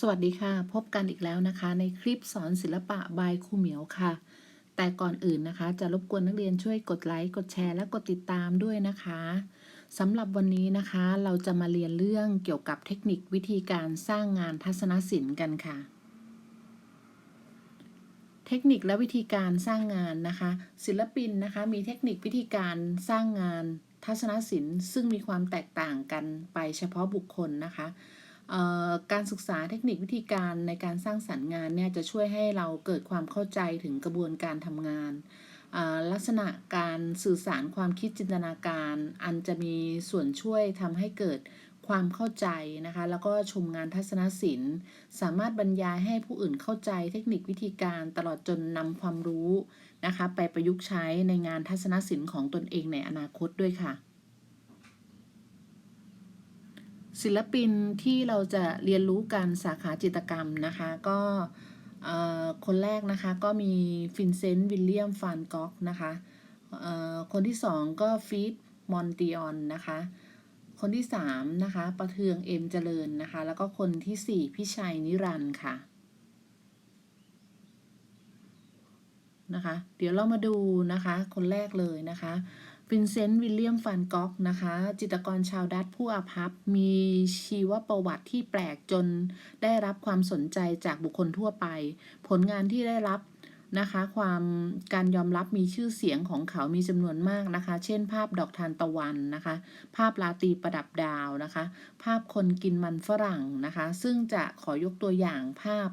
สวัสดีค่ะ พบกันอีกแล้วนะคะ ในคลิปสอนศิลปะบายครูเหมียวค่ะ แต่ก่อนอื่นนะคะ จะรบกวนนักเรียนช่วยกดไลค์กดแชร์และกดติดตามด้วยนะคะสำหรับวันนี้นะคะ เราจะมาเรียนเรื่องเกี่ยวกับเทคนิควิธีการสร้างงานทัศนศิลป์กันค่ะ เทคนิคและวิธีการสร้างงานนะคะ ศิลปินนะคะ มีเทคนิควิธีการสร้างงานทัศนศิลป์ ซึ่งมีความแตกต่างกันไปเฉพาะบุคคลนะคะ การศึกษาเทคนิควิธีการในการสร้างสรรค์งานเนี่ยจะช่วยให้เราเกิดความเข้าใจถึงกระบวนการทำงาน ลักษณะการสื่อสารความคิดจินตนาการ อันจะมีส่วนช่วยทำให้เกิดความเข้าใจนะคะ แล้วก็ชมงานทัศนศิลป์ สามารถบรรยายให้ผู้อื่นเข้าใจเทคนิควิธีการตลอดจนนำความรู้นะคะ ไปประยุกต์ใช้ในงานทัศนศิลป์ของตนเองในอนาคตด้วยค่ะ ศิลปินที่เราจะเรียนรู้กันสาขาจิตกรรมนะคะ ก็คนแรกนะคะก็มีฟินเซนต์วิลเลียมฟานก๊อกนะคะเอ่อคนที่สองก็ฟีดมอนติออนนะคะคนที่สามนะคะประเทืองเอ็มเจริญนะคะ แล้วก็คนที่สี่พี่ชัยนิรันด์ค่ะนะคะ เดี๋ยวเรามาดูนะคะ คนแรกเลยนะคะ วินเซนต์ วิลเลียมฟานก๊อกนะคะ จิตรกรชาวดัตผู้อาภัพ มีชีวประวัติที่แปลกจนได้รับความสนใจจากบุคคลทั่วไป ผลงานที่ได้รับนะคะ ความการยอมรับมีชื่อเสียงของเขามีจำนวนมากนะคะ เช่น ภาพดอกทานตะวันนะคะ ภาพราตีประดับดาวนะคะ ภาพคนกินมันฝรั่งนะคะ ซึ่งจะขอยกตัวอย่างภาพ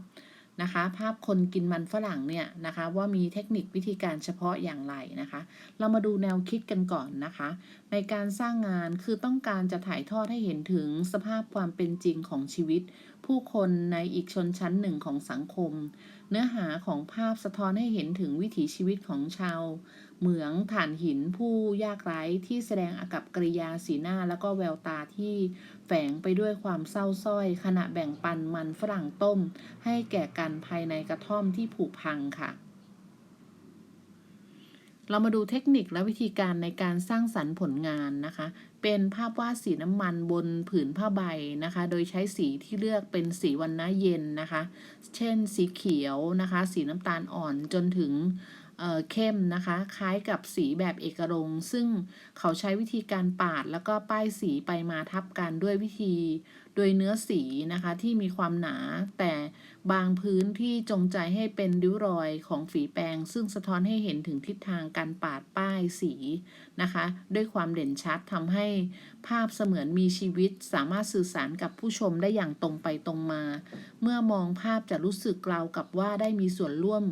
นะคะ ภาพคนกินมันฝรั่งเนี่ยนะคะ ว่ามีเทคนิควิธีการเฉพาะอย่างไรนะคะ เรามาดูแนวคิดกันก่อนนะคะ ในการสร้างงานคือต้องการจะถ่ายทอดให้เห็นถึงสภาพความเป็นจริงของชีวิต ผู้คนในอีกชนชั้นหนึ่งของสังคม เนื้อหาของภาพสะท้อนให้เห็นถึงวิถีชีวิตของชาว เหมืองถ่านหินผู้ยากไร้ที่แสดงอากับกริยาสีหน้าแล้วก็แววตาที่แฝงไปด้วยความเศร้าส้อย ขณะแบ่งปันมันฝรั่งต้ม ให้แก่กันภายในกระท่อมที่ผุพังค่ะ เรามาดูเทคนิคและวิธีการในการสร้างสรรค์ผลงานนะคะ เป็นภาพวาดสีน้ำมันบนผืนผ้าใบนะคะ โดยใช้สีที่เลือกเป็นสีวันนะเย็นนะคะ เช่นสีเขียวนะคะ สีน้ำตาลอ่อนจนถึงเข้มนะคะ คล้ายกับสีแบบเอกรงค์ซึ่งเขาใช้วิธีการปาดแล้วก็ป้ายสีไปมาทับกันด้วยวิธี โดยเนื้อสีนะคะที่มีความหนา แต่บางพื้นที่จงใจให้เป็นริ้วรอยของฝีแปรง ซึ่งสะท้อนให้เห็นถึงทิศทางการปาดป้ายสีนะคะ ด้วยความเด่นชัดทำให้ภาพเสมือนมีชีวิต สามารถสื่อสารกับผู้ชมได้อย่างตรงไปตรงมา เมื่อมองภาพจะรู้สึกราวกับว่าได้มีส่วนร่วม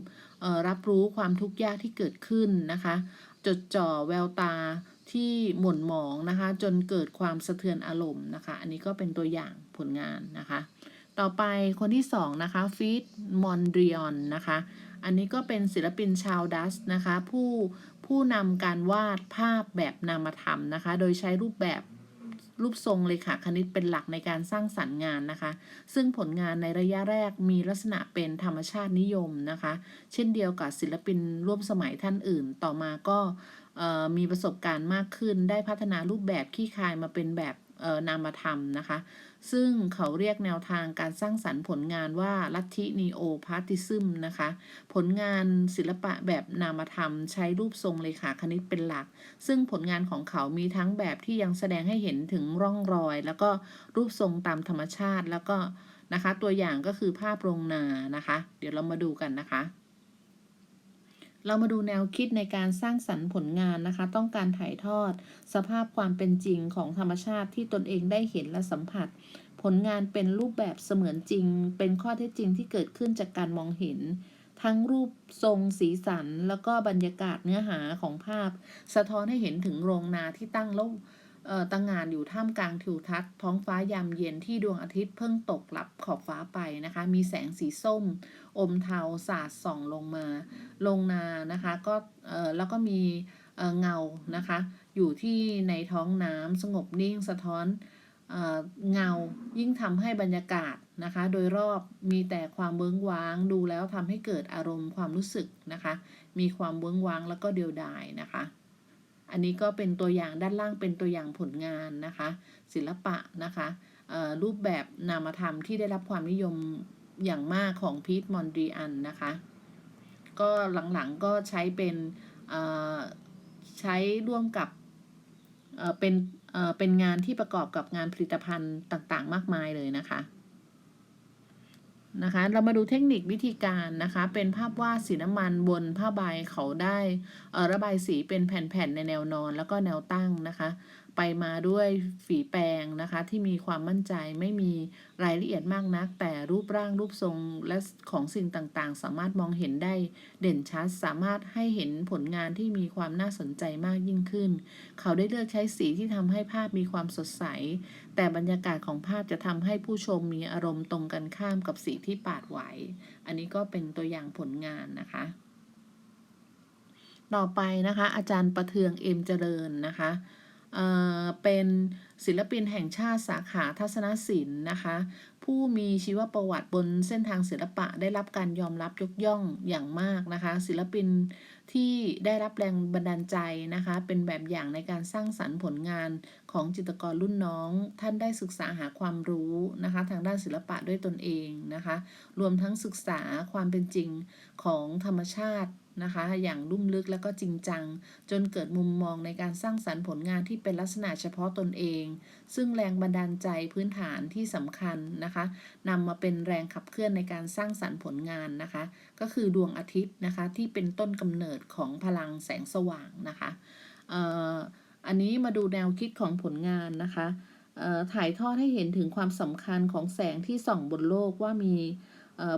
รับรู้ความทุกข์ยากที่เกิดขึ้นนะคะ จดจ่อแววตา ที่หม่นหมองนะคะ จนเกิดความสะเทือนอารมณ์นะคะ อันนี้ก็เป็นตัวอย่างผลงานนะคะ ต่อไปคนที่สองนะคะฟีดมอนดริออนนะคะ อันนี้ก็เป็นศิลปินชาวดัสนะคะ ผู้ผู้นำการวาดภาพแบบนามธรรมนะคะ โดยใช้รูปแบบรูปทรงเลขาคณิตเป็นหลักในการสร้างสรรค์งานนะคะ ซึ่งผลงานในระยะแรกมีลักษณะเป็นธรรมชาตินิยมนะคะ เช่นเดียวกับศิลปินร่วมสมัยท่านอื่น ต่อมาก็ มีประสบการณ์มากขึ้น ได้พัฒนารูปแบบขี้คายมาเป็นแบบนามธรรมนะคะ ซึ่งเขาเรียกแนวทางการสร้างสรรค์ผลงานว่าลัทธินีโอพาร์ติซึมนะคะ ผลงานศิลปะแบบนามธรรม ใช้รูปทรงเลขาคณิตเป็นหลัก ซึ่งผลงานของเขามีทั้งแบบที่ยังแสดงให้เห็นถึงร่องรอย แล้วก็รูปทรงตามธรรมชาติแล้วก็นะคะ ตัวอย่างก็คือภาพโรงนานะคะ เดี๋ยวเรามาดูกันนะคะ เรามาดูแนวคิดในการสร้างสรรค์ผลงานนะคะ ต้องการถ่ายทอด สภาพความเป็นจริงของธรรมชาติที่ตนเองได้เห็นและสัมผัส ผลงานเป็นรูปแบบเสมือนจริง เป็นข้อเท็จจริงที่เกิดขึ้นจากการมองเห็น ทั้งรูปทรงสีสัน แล้วก็บรรยากาศเนื้อหาของภาพ สะท้อนให้เห็นถึงโรงนาที่ตั้งโลก ตั้งงานอยู่ท่ามกลางทิวทัศน์ท้องฟ้ายามเย็นที่ดวงอาทิตย์เพิ่งตกหลับขอบฟ้าไปนะคะ มีแสงสีส้ม อมเทาสาดส่องลงมา ลงนานะคะก็แล้วก็มีเงานะคะ อยู่ที่ในท้องน้ำสงบนิ่งสะท้อนเงายิ่งทำให้บรรยากาศนะคะ โดยรอบมีแต่ความเบื้องว้างดูแล้วทำให้เกิดอารมณ์ความรู้สึกนะคะ มีความเบื้องว้างแล้วก็เดียวดายนะคะ อันนี้ก็เป็นตัวอย่างด้านล่างเป็นตัวอย่างผลงานนะคะ ศิลปะนะคะรูปแบบนามธรรมที่ได้รับความนิยมอย่างมากของพีทมอนดรีอันนะคะ ก็หลังๆก็ใช้เป็นใช้ร่วมกับเเป็นเเป็นงานที่ประกอบกับงานผลิตภัณฑ์ต่างๆ มากมายเลยนะคะ นะคะ เรามาดูเทคนิควิธีการนะคะ เป็นภาพวาดสีน้ำมันบนผ้าใบเขาได้ระบายสีเป็นแผ่นๆในแนวนอนแล้วก็แนวตั้งนะคะ ไปมาด้วยฝีแปรงนะคะ ที่มีความมั่นใจไม่มีรายละเอียดมากนัก แต่รูปร่างรูปทรงและของสิ่งต่างๆ สามารถมองเห็นได้เด่นชัด สามารถให้เห็นผลงานที่มีความน่าสนใจมากยิ่งขึ้น เขาได้เลือกใช้สีที่ทำให้ภาพมีความสดใส แต่บรรยากาศของภาพจะทำให้ผู้ชมมีอารมณ์ตรงกันข้ามกับสีที่ปาดไวอันนี้ก็เป็นตัวอย่างผลงานนะคะ ต่อไปนะคะ อาจารย์ประเทืองเอ็มเจริญนะคะ เป็นศิลปินแห่งชาติสาขาทัศนศิลป์นะคะ ผู้มีชีวประวัติบนเส้นทางศิลปะได้รับการยอมรับยกย่องอย่างมากนะคะ ศิลปินที่ได้รับแรงบันดาลใจนะคะ เป็นแบบอย่างในการสร้างสรรค์ผลงานของจิตรกรรุ่นน้อง ท่านได้ศึกษาหาความรู้นะคะ ทางด้านศิลปะด้วยตนเองนะคะ รวมทั้งศึกษาความเป็นจริงของธรรมชาติ นะคะ อย่างลุ่มลึกและก็จริงจัง จนเกิดมุมมองในการสร้างสรรค์ผลงานที่เป็นลักษณะเฉพาะตนเอง ซึ่งแรงบันดาลใจพื้นฐานที่สำคัญนะคะนำมาเป็นแรงขับเคลื่อนในการสร้างสรรค์ผลงานนะคะ ก็คือดวงอาทิตย์นะคะที่เป็นต้นกำเนิดของพลังแสงสว่างนะคะอ,อันนี้มาดูแนวคิดของผลงานนะคะถ่ายทอดให้เห็นถึงความสำคัญของแสงที่ส่องบนโลกว่ามี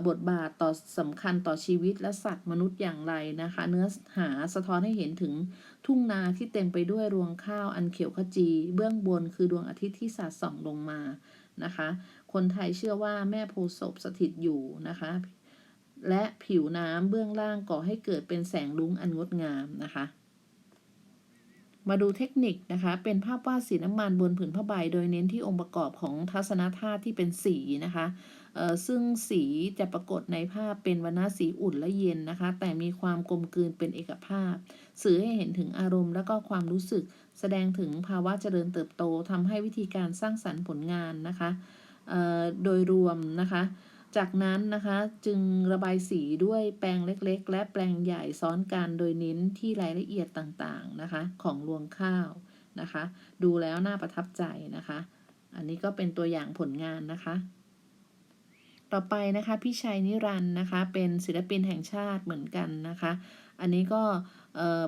บทบาทต่อสำคัญต่อชีวิตและสัตว์มนุษย์อย่างไรนะคะ เนื้อหาสะท้อนให้เห็นถึงทุ่งนาที่เต็มไปด้วยรวงข้าวอันเขียวขจี เบื้องบนคือดวงอาทิตย์ที่สาดส่องลงมานะคะ คนไทยเชื่อว่าแม่โพศพสถิตอยู่นะคะ และผิวน้ำเบื้องล่างก่อให้เกิดเป็นแสงรุ้งอันงดงามนะคะมาดูเทคนิคนะคะ เป็นภาพวาดสีน้ำมันบนผืนผ้าใบ โดยเน้นที่องค์ประกอบของทัศนธาตุที่เป็นสีนะคะ ซึ่งสีจะปรากฏในภาพเป็นวรรณสีอุ่นและเย็นนะคะ แต่มีความกลมกลืนเป็นเอกภาพ สื่อให้เห็นถึงอารมณ์และก็ความรู้สึก แสดงถึงภาวะเจริญเติบโตทำให้วิธีการสร้างสรรค์ผลงานนะคะโดยรวมนะคะ จากนั้นนะคะจึงระบายสีด้วยแปรงเล็กๆ และแปรงใหญ่ซ้อนกันโดยเน้นที่รายละเอียดต่างๆนะคะของรวงข้าวนะคะ ดูแล้วน่าประทับใจนะคะ อันนี้ก็เป็นตัวอย่างผลงานนะคะ ต่อไปนะคะพี่ชัยนิรันด์นะคะ เป็นศิลปินแห่งชาติเหมือนกันนะคะ อันนี้ก็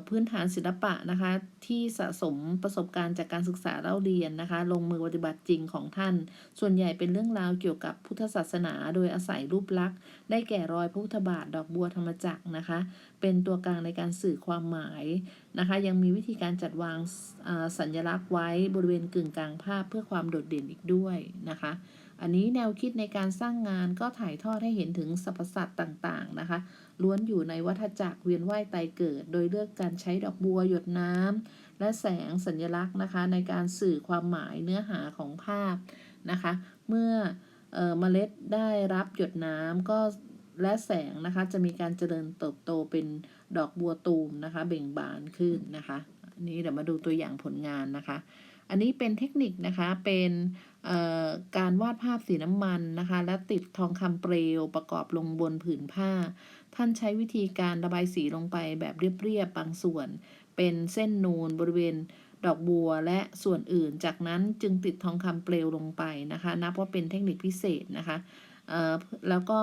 พื้นฐานศิลปะนะคะที่สะสมประสบการณ์จากการศึกษาเล่าเรียนนะคะ ลงมือปฏิบัติจริงของท่าน ส่วนใหญ่เป็นเรื่องราวเกี่ยวกับพุทธศาสนา โดยอาศัยรูปลักษณ์ ได้แก่รอยพระพุทธบาทดอกบัวธรรมจักรนะคะ เป็นตัวกลางในการสื่อความหมายนะคะ ยังมีวิธีการจัดวางสัญลักษณ์ไว้บริเวณกึ่งกลางภาพเพื่อความโดดเด่นอีกด้วยนะคะ อันนี้แนวคิดในการสร้างงานก็ถ่ายทอดให้เห็นถึงสรรพสัตว์ต่างๆนะคะล้วนอยู่ในวัฏจักรเวียนว่ายตายเกิด โดยเลือกการใช้ดอกบัวหยดน้ำและแสงสัญลักษณ์นะคะ ในการสื่อความหมายเนื้อหาของภาพนะคะ เมื่อเออเมล็ดได้รับหยดน้ำก็และแสงนะคะจะมีการเจริญเติบโตเป็นดอกบัวตูมนะคะ เบ่งบานขึ้นนะคะ อันนี้เดี๋ยวมาดูตัวอย่างผลงานนะคะ อันนี้เป็นเทคนิคนะคะเป็น การวาดภาพสีน้ำมันนะคะ และติดทองคำเปลวประกอบลงบนผืนผ้า ท่านใช้วิธีการระบายสีลงไปแบบเรียบๆบางส่วน เป็นเส้นนูนบริเวณดอกบัวและส่วนอื่น จากนั้นจึงติดทองคำเปลวลงไปนะคะ นับว่าเป็นเทคนิคพิเศษนะคะแล้วก็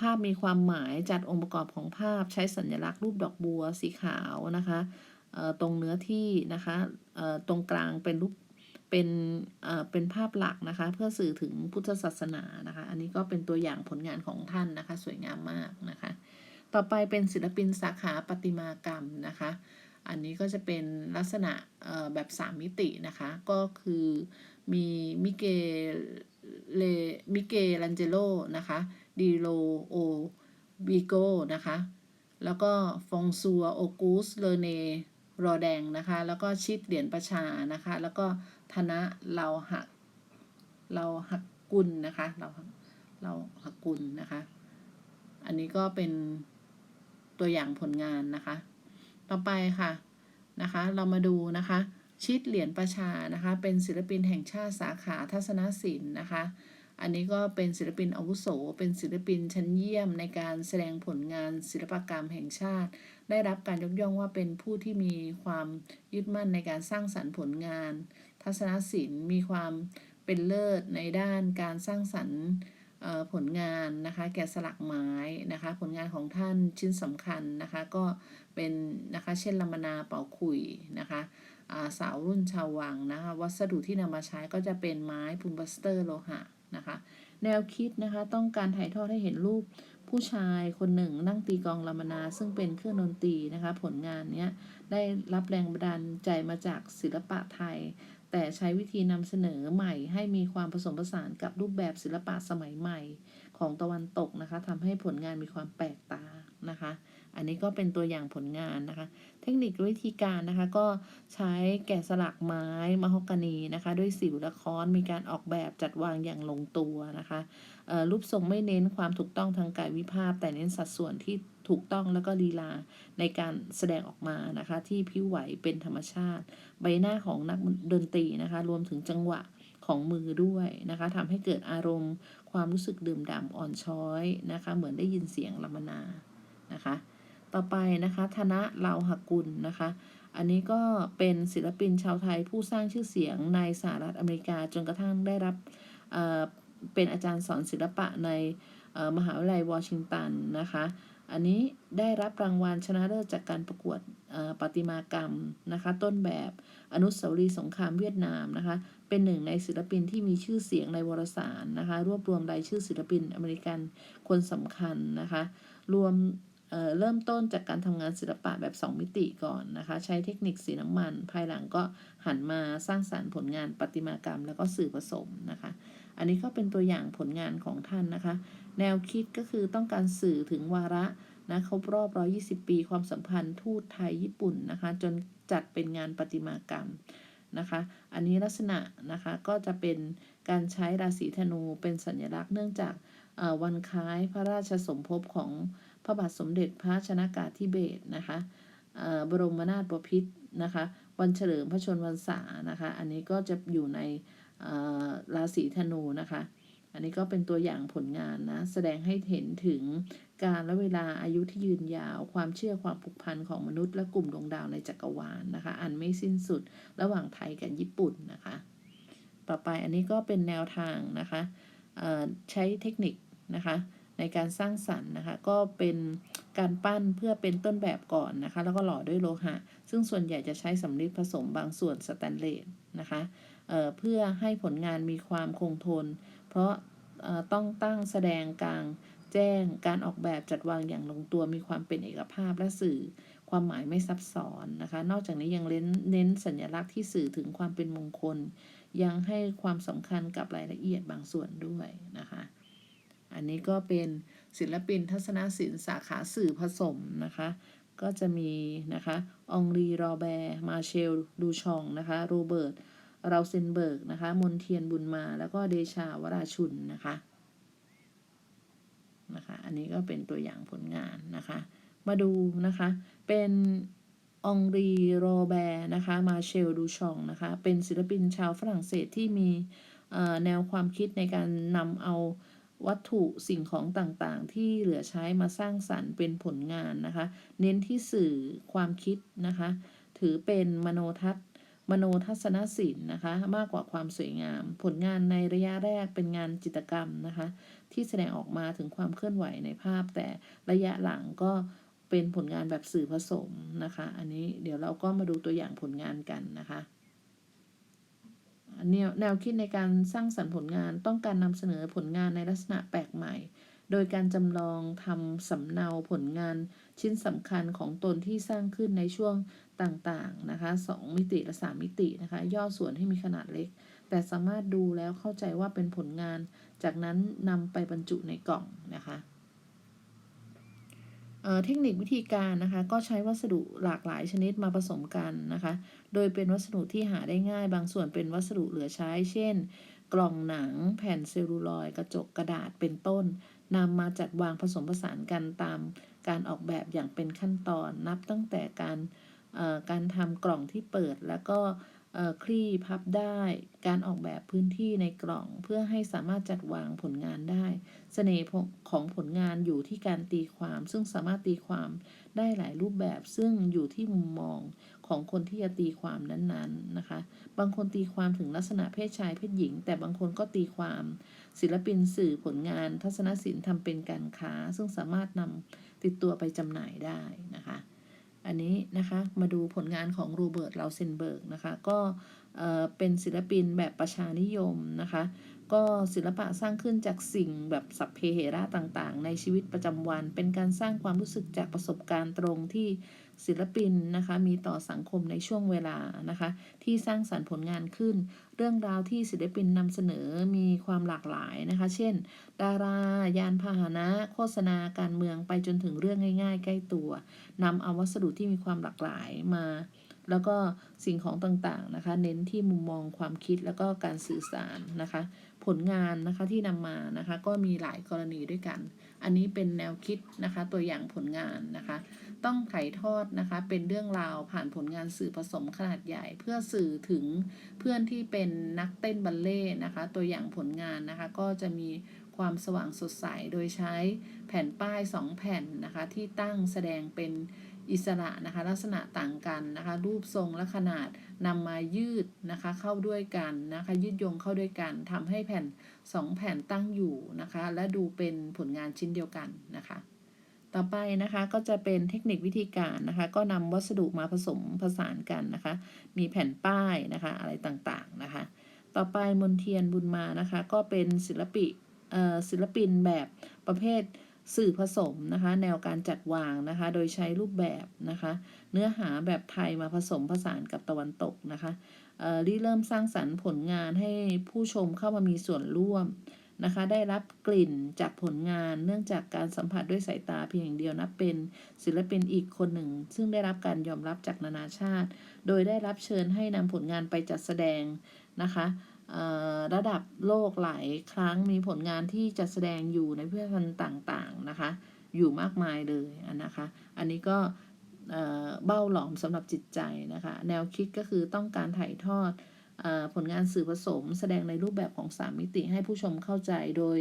ภาพมีความหมายจัดองค์ประกอบของภาพใช้สัญลักษณ์รูปดอกบัวสีขาวนะคะตรงเนื้อที่นะคะตรงกลางเป็นรูป เป็นเอ่อเป็นภาพหลักนะคะ เพื่อสื่อถึงพุทธศาสนานะคะ อันนี้ก็เป็นตัวอย่างผลงานของท่านนะคะ สวยงามมากนะคะ ต่อไปเป็นศิลปินสาขาประติมากรรมนะคะ อันนี้ก็จะเป็นลักษณะเอ่อแบบ3มิตินะคะ ก็คือมีมิเกเลมิเกลันเจโลนะคะดีโลโอวิโกนะคะ แล้วก็ฟองซัวโอกุสเลเนรอแดงนะคะ แล้วก็ชิดเหรียญประชานะคะ แล้วก็ ธนะเราหัก เราหักกุลนะคะ เราเราหักกุลนะคะ อันนี้ก็เป็นตัวอย่างผลงานนะคะ ต่อไปค่ะนะคะ เรามาดูนะคะ ชิดเหรียญประชานะคะ เป็นศิลปินแห่งชาติสาขาทัศนศิลป์นะคะ อันนี้ก็เป็นศิลปินอาวุโส เป็นศิลปินชั้นเยี่ยมในการแสดงผลงานศิลปกรรมแห่งชาติ ได้รับการยกย่องว่าเป็นผู้ที่มีความยึดมั่นในการสร้างสรรค์ผลงาน ทัศนศิลป์ มีความเป็นเลิศในด้านการสร้างสรรค์ผลงานนะคะแกะสลักไม้นะคะผลงานของท่านชิ้นสำคัญนะคะก็เป็นนะคะเช่นลำมนาเป่าขุยนะคะสาวรุ่นชาววังนะคะวัสดุที่นำมาใช้ก็จะเป็นไม้พูมบัสเตอร์โลหะนะคะแนวคิดนะคะต้องการถ่ายทอดให้เห็นรูปผู้ชายคนหนึ่งนั่งตีกองลามนา ซึ่งเป็นเครื่องดนตรีนะคะผลงานนี้ได้รับแรงบันดาลใจมาจากศิลปะไทย แต่ใช้วิธีนำเสนอใหม่ให้มีความผสมผสานกับรูปแบบศิลปะสมัยใหม่ของตะวันตกนะคะทำให้ผลงานมีความแปลกตานะคะ อันนี้ก็เป็นตัวอย่างผลงานนะคะ เทคนิควิธีการนะคะก็ใช้แกะสลักไม้มะฮอกกานีนะคะ ด้วยสิวและค้อนมีการออกแบบจัดวางอย่างลงตัวนะคะรูปทรงไม่เน้นความถูกต้องทางกายวิภาพ แต่เน้นสัดส่วนที่ ถูกต้องแล้วก็ลีลาในการแสดงออกมานะคะ ที่ผิวไหวเป็นธรรมชาติ ใบหน้าของนักดนตรีนะคะ รวมถึงจังหวะของมือด้วยนะคะทำให้เกิดอารมณ์ ความรู้สึกดื่มด่ำอ่อนช้อยนะคะ เหมือนได้ยินเสียงลำมนานะคะ ต่อไปนะคะธนะเลาหกุลนะคะ อันนี้ก็เป็นศิลปินชาวไทยผู้สร้างชื่อเสียงในสหรัฐอเมริกาจนกระทั่งได้รับเเป็นอาจารย์สอนศิลปะในมหาวิทยาลัยวอชิงตันนะคะ อันนี้ได้รับรางวัลชนะเลิศจากการประกวดประติมากรรมนะคะ ต้นแบบอนุสาวรีย์สงครามเวียดนามนะคะ เป็นหนึ่งในศิลปินที่มีชื่อเสียงในวารสารนะคะ รวบรวมรายชื่อศิลปินอเมริกันคนสำคัญนะคะ รวมเเริ่มต้นจากการทำงานศิลปะแบบ 2 มิติก่อนนะคะ ใช้เทคนิคสีน้ำมัน ภายหลังก็หันมาสร้างสารรค์ผลงานประติมากรรม แล้วก็สื่อผสมนะคะ อันนี้ก็เป็นตัวอย่างผลงานของท่านนะคะ แนวคิดก็คือต้องการสื่อถึงวาระนะครบรอบ 120 ปีความสัมพันธ์ทูตไทยญี่ปุ่นนะคะ จนจัดเป็นงานประติมากรรมนะคะ อันนี้ลักษณะนะคะก็จะเป็นการใช้ราศีธนูเป็นสัญลักษณ์เนื่องจากวันคล้ายพระราชสมภพของพระบาทสมเด็จพระชนากาธิเบศนะคะบรมนาถบพิตรนะคะ วันเฉลิมพระชนมพรรษานะคะ อันนี้ก็จะอยู่ในราศีธนูนะคะ อันนี้ก็เป็นตัวอย่างผลงานนะ แสดงให้เห็นถึงการและเวลาอายุที่ยืนยาว ความเชื่อความผูกพันของมนุษย์และกลุ่มดวงดาวในจักรวาลนะคะ อันไม่สิ้นสุดระหว่างไทยกับญี่ปุ่นนะคะ ต่อไปอันนี้ก็เป็นแนวทางนะคะใช้เทคนิคนะคะในการสร้างสรรค์นะคะก็เป็นการปั้นเพื่อเป็นต้นแบบก่อนนะคะ แล้วก็หล่อด้วยโลหะ ซึ่งส่วนใหญ่จะใช้สำริดผสมบางส่วนสแตนเลสนะคะเเพื่อให้ผลงานมีความคงทน เพราะต้องตั้งแสดงกลางแจ้งการออกแบบจัดวางอย่างลงตัวมีความเป็นเอกภาพและสื่อความหมายไม่ซับซ้อนนะคะ นอกจากนี้ยังเน้นเน้นสัญลักษณ์ที่สื่อถึงความเป็นมงคล ยังให้ความสำคัญกับรายละเอียดบางส่วนด้วยนะคะ อันนี้ก็เป็นศิลปินทัศนศิลป์สาขาสื่อผสมนะคะ ก็จะมีนะคะ องรี รอแบร์ มาเชล ดูชองนะคะ โรเบิร์ต เราเซนเบิร์กนะคะ มนเทียนบุญมาแล้วก็เดชาวราชุนนะคะนะคะ อันนี้ก็เป็นตัวอย่างผลงานนะคะ มาดูนะคะ เป็นองรีโรแบร์นะคะ มาเชลดูชองนะคะ เป็นศิลปินชาวฝรั่งเศสที่มีแนวความคิดในการนำเอาวัตถุสิ่งของต่างๆ ที่เหลือใช้มาสร้างสรรค์เป็นผลงานนะคะ เน้นที่สื่อความคิดนะคะ ถือเป็นมโนทัศน์ มโนทัศนศิลป์นะคะ มากกว่าความสวยงาม ผลงานในระยะแรกเป็นงานจิตรกรรมนะคะ ที่แสดงออกมาถึงความเคลื่อนไหวในภาพ แต่ระยะหลังก็เป็นผลงานแบบสื่อผสมนะคะ อันนี้เดี๋ยวเราก็มาดูตัวอย่างผลงานกันนะคะแนวแนวคิดในการสร้างสรรค์ผลงานต้องการนำเสนอผลงานในลักษณะแปลกใหม่ โดยการจำลองทำสำเนาผลงาน ชิ้นสำคัญของตนที่สร้างขึ้นในช่วงต่างๆนะคะสองมิติและสามมิตินะคะ ย่อส่วนให้มีขนาดเล็ก แต่สามารถดูแล้วเข้าใจว่าเป็นผลงาน จากนั้นนำไปบรรจุในกล่องนะคะเเทคนิควิธีการนะคะ ก็ใช้วัสดุหลากหลายชนิดมาผสมกันนะคะ โดยเป็นวัสดุที่หาได้ง่าย บางส่วนเป็นวัสดุเหลือใช้ เช่น กล่องหนัง แผ่นเซลลูลอยกระจกกระดาษเป็นต้นนำมาจัดวางผสมผสานกันตาม การออกแบบอย่างเป็นขั้นตอน นับตั้งแต่การการทำกล่องที่เปิดแล้วก็คลี่พับได้ การออกแบบพื้นที่ในกล่องเพื่อให้สามารถจัดวางผลงานได้เสน่ห์ของผลงานอยู่ที่การตีความ ซึ่งสามารถตีความได้หลายรูปแบบ ซึ่งอยู่ที่มุมมองของคนที่จะตีความนั้นๆนะคะ บางคนตีความถึงลักษณะเพศชายเพศหญิง แต่บางคนก็ตีความ ศิลปินสื่อผลงาน ทัศนศิลป์ทำเป็นการค้า ซึ่งสามารถนำ ติดตัวไปจำหน่ายได้นะคะ อันนี้นะคะมาดูผลงานของโรเบิร์ตลาเซนเบิร์กนะคะ ก็เอ่อเป็นศิลปินแบบประชานิยมนะคะ ก็ศิลปะสร้างขึ้นจากสิ่งแบบสัพเพเหระต่างๆ ในชีวิตประจำวัน เป็นการสร้างความรู้สึกจากประสบการณ์ตรงที่ ศิลปินนะคะมีต่อสังคมในช่วงเวลานะคะ ที่สร้างสรรค์ผลงานขึ้น เรื่องราวที่ศิลปินนำเสนอมีความหลากหลายนะคะ เช่น ดารายานพาหนะ โฆษณาการเมืองไปจนถึงเรื่องง่าย ๆ ใกล้ตัวนำเอาวัสดุที่มีความหลากหลายมา แล้วก็สิ่งของต่างๆนะคะ เน้นที่มุมมองความคิดแล้วก็การสื่อสารนะคะ ผลงานนะคะที่นำมานะคะ ก็มีหลายกรณีด้วยกัน อันนี้เป็นแนวคิดนะคะ ตัวอย่างผลงานนะคะ ต้องถ่ายทอดนะคะ เป็นเรื่องราวผ่านผลงานสื่อผสมขนาดใหญ่ เพื่อสื่อถึงเพื่อนที่เป็นนักเต้นบัลเล่นะคะ ตัวอย่างผลงานนะคะก็จะมีความสว่างสดใสโดยใช้แผ่นป้าย 2 แผ่นนะคะที่ตั้งแสดงเป็นอิสระนะคะลักษณะต่างกันนะคะ รูปทรงและขนาดนำมายืดนะคะเข้าด้วยกันนะคะ ยืดโยงเข้าด้วยกันทำให้แผ่น 2 แผ่นตั้งอยู่นะคะ และดูเป็นผลงานชิ้นเดียวกันนะคะ ต่อไปนะคะก็จะเป็นเทคนิควิธีการนะคะ ก็นำวัสดุมาผสมผสานกันนะคะ มีแผ่นป้ายนะคะ อะไรต่างๆนะคะ ต่อไปมนเทียนบุญมานะคะ ก็เป็นศิลปิศิลปินแบบประเภทสื่อผสมนะคะ แนวการจัดวางนะคะ โดยใช้รูปแบบนะคะ เนื้อหาแบบไทยมาผสมผสานกับตะวันตกนะคะริเริ่มสร้างสรรค์ผลงานให้ผู้ชมเข้ามามีส่วนร่วม นะคะ ได้รับกลิ่นจากผลงาน เนื่องจากการสัมผัสด้วยสายตาเพียงอย่างเดียวนับเป็นศิลปินอีกคนหนึ่ง ซึ่งได้รับการยอมรับจากนานาชาติ โดยได้รับเชิญให้นำผลงานไปจัดแสดงนะคะระดับโลกหลายครั้งมีผลงานที่จัดแสดงอยู่ในพิพิธภัณฑ์ต่างๆนะคะ อยู่มากมายเลยนะคะ อันนี้ก็เบ้าหลอมสำหรับจิตใจนะคะ แนวคิดก็คือต้องการถ่ายทอด ผลงานสื่อผสม แสดงในรูปแบบของสามมิติให้ผู้ชมเข้าใจโดย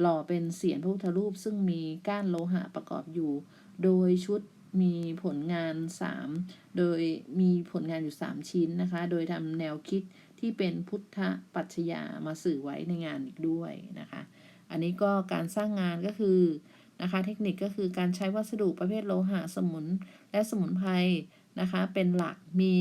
หล่อเป็นเสียนพระพุทธรูป ซึ่งมีก้านโลหะประกอบอยู่ โดยชุดมีผลงาน 3 โดยมีผลงานอยู่ 3 ชิ้นนะคะ โดยทำแนวคิดที่เป็นพุทธปัจฉญามาสื่อไว้ในงานอีกด้วยนะคะ อันนี้ก็การสร้างงานก็คือนะคะเทคนิคก็คือการใช้วัสดุประเภทโลหะสมุนและสมุนไพรนะคะเป็นหลักมี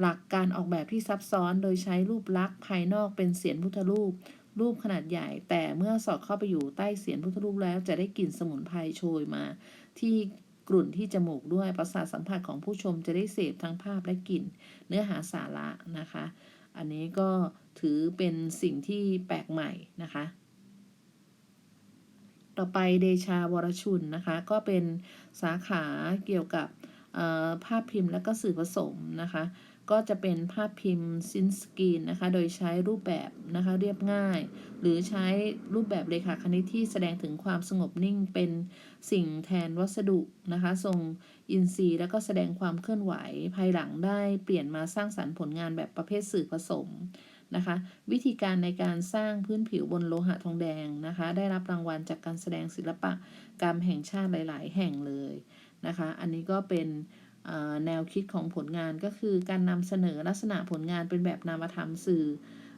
หลักการออกแบบที่ซับซ้อนโดยใช้รูปลักษณ์ภายนอกเป็นเสียนพุทธรูป รูปขนาดใหญ่ แต่เมื่อสอดเข้าไปอยู่ใต้เสียนพุทธรูปแล้วจะได้กลิ่นสมุนไพรโชยมา ที่กลุ่นที่จมูกด้วยประสาทสัมผัสของผู้ชมจะได้เสพทั้งภาพและกลิ่น เนื้อหาสาระนะคะ อันนี้ก็ถือเป็นสิ่งที่แปลกใหม่นะคะ ต่อไปเดชาวรชุนนะคะ ก็เป็นสาขาเกี่ยวกับภาพพิมพ์และก็สื่อผสมนะคะ ก็จะเป็นภาพพิมพ์ซินสกรีนนะคะ โดยใช้รูปแบบนะคะเรียบง่าย หรือใช้รูปแบบเลขาคณิตที่แสดงถึงความสงบนิ่งเป็นสิ่งแทนวัสดุนะคะทรงอินทรีย์ แล้วก็แสดงความเคลื่อนไหว ภายหลังได้เปลี่ยนมาสร้างสรรค์ผลงานแบบประเภทสื่อผสมนะคะ วิธีการในการสร้างพื้นผิวบนโลหะทองแดงนะคะ ได้รับรางวัลจากการแสดงศิลปะกรรมแห่งชาติหลาย ๆ แห่งเลยนะคะ อันนี้ก็เป็น แนวคิดของผลงานก็คือการนำเสนอลักษณะผลงานเป็นแบบนามธรรมสื่อ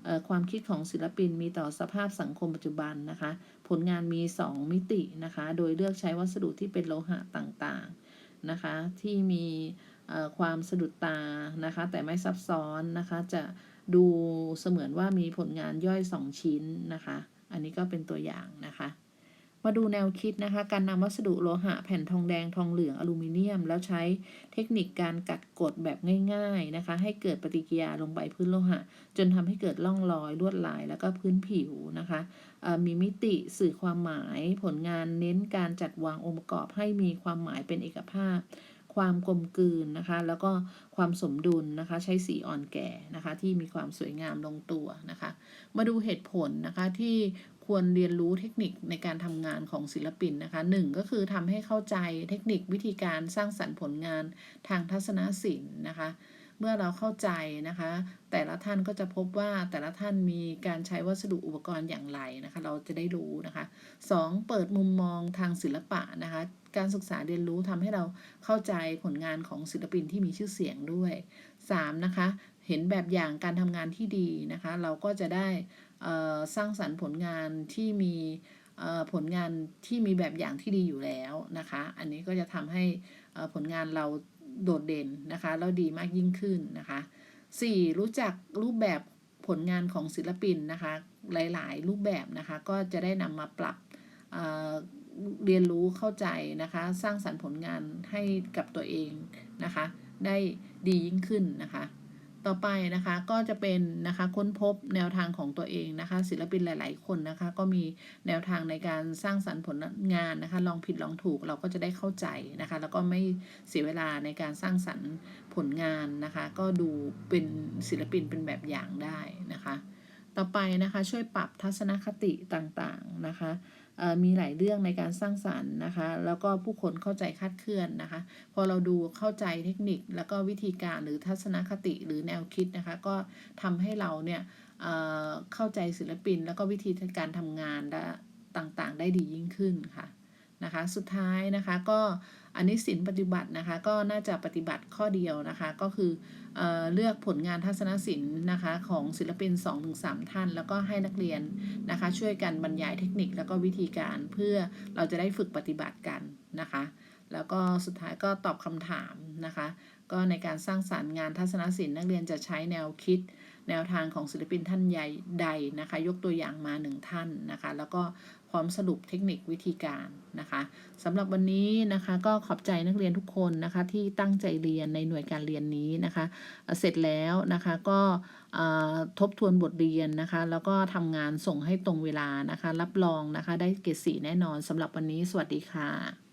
อความคิดของศิลปินมีต่อสภาพสังคมปัจจุบันนะคะ ผลงานมี 2 มิตินะคะ โดยเลือกใช้วัสดุที่เป็นโลหะต่างๆนะคะ ที่มีความสะดุดตานะคะ แต่ไม่ซับซ้อนนะคะ จะดูเสมือนว่ามีผลงานย่อย 2 ชิ้นนะคะ อันนี้ก็เป็นตัวอย่างนะคะ มาดูแนวคิดนะคะ การนำวัสดุโลหะแผ่นทองแดงทองเหลืองอลูมิเนียม แล้วใช้เทคนิคการกัดกดแบบง่าย ๆนะคะ ให้เกิดปฏิกิริยาลงไปพื้นโลหะ จนทำให้เกิดร่องรอยลวดลายแล้วก็พื้นผิวนะคะมีมิติสื่อความหมายผลงานเน้นการจัดวางองค์ประกอบให้มีความหมายเป็นเอกภาพ ความกลมกลืนนะคะ แล้วก็ความสมดุลนะคะ ใช้สีอ่อนแก่นะคะ ที่มีความสวยงามลงตัวนะคะ มาดูเหตุผลนะคะที่ควรเรียนรู้เทคนิคในการทำงานของศิลปินนะคะหนึ่งก็คือทำให้เข้าใจเทคนิควิธีการสร้างสรรค์ผลงานทางทัศนศิลป์นะคะ เมื่อเราเข้าใจนะคะ แต่ละท่านก็จะพบว่าแต่ละท่านมีการใช้วัสดุอุปกรณ์อย่างไรนะคะ เราจะได้รู้นะคะ 2. เปิดมุมมองทางศิลปะนะคะ การศึกษาเรียนรู้ทำให้เราเข้าใจผลงานของศิลปินที่มีชื่อเสียงด้วย 3. นะคะ เห็นแบบอย่างการทำงานที่ดีนะคะ เราก็จะได้สร้างสรรค์ผลงานที่มีผลงานที่มีแบบอย่างที่ดีอยู่แล้วนะคะ อันนี้ก็จะทำให้ผลงานเรา โดดเด่นนะคะแล้วดีมากยิ่งขึ้นนะคะ 4. รู้จักรูปแบบผลงานของศิลปินนะคะ หลาย ๆ รูปแบบนะคะ ก็จะได้นำมาปรับเเรียนรู้เข้าใจนะคะ สร้างสรรค์ผลงานให้กับตัวเองนะคะ ได้ดียิ่งขึ้นนะคะ ต่อไปนะคะก็จะเป็นนะคะค้นพบแนวทางของตัวเองนะคะ ศิลปินหลาย ๆ คนนะคะ ก็มีแนวทางในการสร้างสรรค์ผลงานนะคะ ลองผิดลองถูกเราก็จะได้เข้าใจนะคะ แล้วก็ไม่เสียเวลาในการสร้างสรรค์ผลงานนะคะ ก็ดูเป็นศิลปินเป็นแบบอย่างได้นะคะ ต่อไปนะคะช่วยปรับทัศนคติต่างๆนะคะ มีหลายเรื่องในการสร้างสรรค์นะคะ แล้วก็ผู้คนเข้าใจคาดเคลื่อนนะคะ พอเราดูเข้าใจเทคนิคแล้วก็วิธีการหรือทัศนคติหรือแนวคิดนะคะ ก็ทำให้เราเนี่ยเเข้าใจศิลปิน แล้วก็วิธีการทำงานและต่างๆ ได้ดียิ่งขึ้นค่ะนะคะ สุดท้ายนะคะก็อันนี้สินปฏิบัตินะคะ ก็น่าจะปฏิบัติข้อเดียวนะคะ ก็คือ เเลือกผลงานทัศนศิลป์นะคะของศิลปิน 2-3 ท่าน แล้วก็ให้นักเรียนนะคะช่วยกันบรรยายเทคนิคแล้วก็วิธีการเพื่อเราจะได้ฝึกปฏิบัติกันนะคะ แล้วก็สุดท้ายก็ตอบคำถามนะคะ ก็ในการสร้างสารรค์งานทัศนศิลป์นักเรียนจะใช้แนวคิดแนวทางของศิลปินท่านใหญ่ใดนะคะ ยกตัวอย่างมาหนึ่งท่านนะคะ แล้วก็ พร้อมสรุปเทคนิควิธีการนะคะสำหรับวันนี้นะคะก็ขอบใจนักเรียนทุกคนนะคะที่ตั้งใจเรียนในหน่วยการเรียนนี้นะคะ เสร็จแล้วนะคะก็ทบทวนบทเรียนนะคะ แล้วก็ทำงานส่งให้ตรงเวลานะคะ รับรองนะคะ ได้เกรดสีแน่นอนสำหรับวันนี้สวัสดีค่ะ